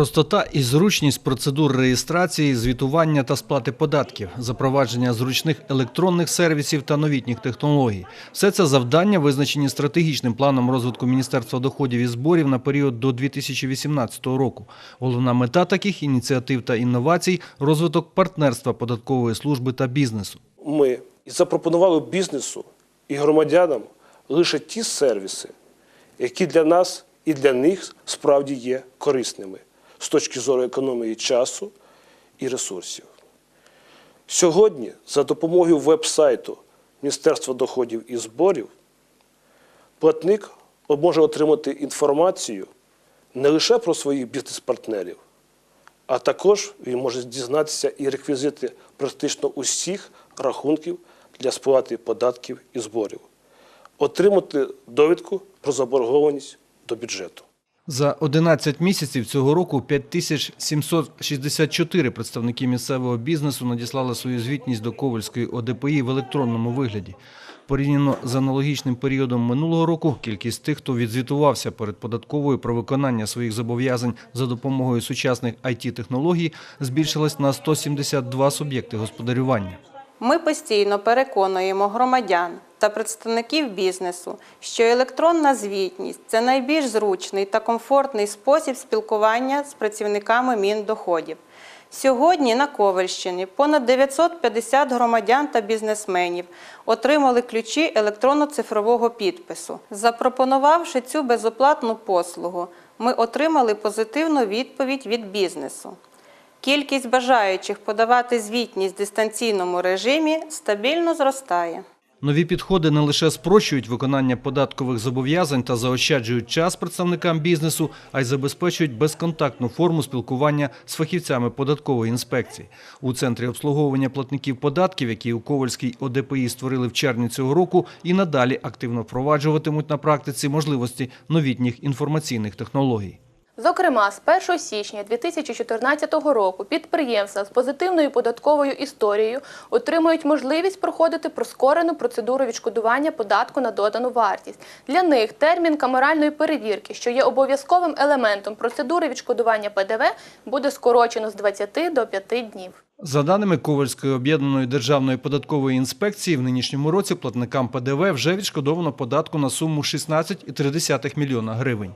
Простота і зручність процедур реєстрації, звітування та сплати податків, запровадження зручних електронних сервісів та новітніх технологій – все це завдання визначені стратегічним планом розвитку Міністерства доходів і зборів на період до 2018 року. Головна мета таких ініціатив та інновацій – розвиток партнерства податкової служби та бізнесу. ми запропонували бізнесу і громадянам лише ті сервіси, які для нас і для них справді є корисними з точки зору економії часу і ресурсів. Сьогодні за допомогою веб-сайту Міністерства доходів і зборів платник може отримати інформацію не лише про своїх бізнес-партнерів, а також він може дізнатися і реквізити практично усіх рахунків для сплати податків і зборів, отримати довідку про заборгованість до бюджету. За 11 місяців цього року 5764 представники місцевого бізнесу надіслали свою звітність до Ковальської ОДПІ в електронному вигляді. Порівняно з аналогічним періодом минулого року, кількість тих, хто відзвітувався перед податковою про виконання своїх зобов'язань за допомогою сучасних IT-технологій, збільшилась на 172 суб'єкти господарювання. Ми постійно переконуємо громадян та представників бізнесу, що електронна звітність це найбільш зручний та комфортний спосіб спілкування з працівниками Міндоходів. Сьогодні на Ковальщині понад 950 громадян та бізнесменів отримали ключі електронно-цифрового підпису. Запропонувавши цю безоплатну послугу, ми отримали позитивну відповідь від бізнесу. Кількість бажаючих подавати звітність в дистанційному режимі стабільно зростає. Нові підходи не лише спрощують виконання податкових зобов'язань та заощаджують час представникам бізнесу, а й забезпечують безконтактну форму спілкування з фахівцями податкової інспекції. У центрі обслуговування платників податків, які у Ковальській ОДПІ створили в червні цього року, і надалі активно впроваджуватимуть на практиці можливості новітніх інформаційних технологій. Зокрема, з 1 січня 2014 року підприємства з позитивною податковою історією отримують можливість проходити прискорену процедуру відшкодування податку на додану вартість. Для них термін камеральної перевірки, що є обов'язковим елементом процедури відшкодування ПДВ, буде скорочено з 20 до 5 днів. За даними Ковальської об'єднаної державної податкової інспекції, в нинішньому році платникам ПДВ вже відшкодовано податку на суму 16,3 мільйона гривень.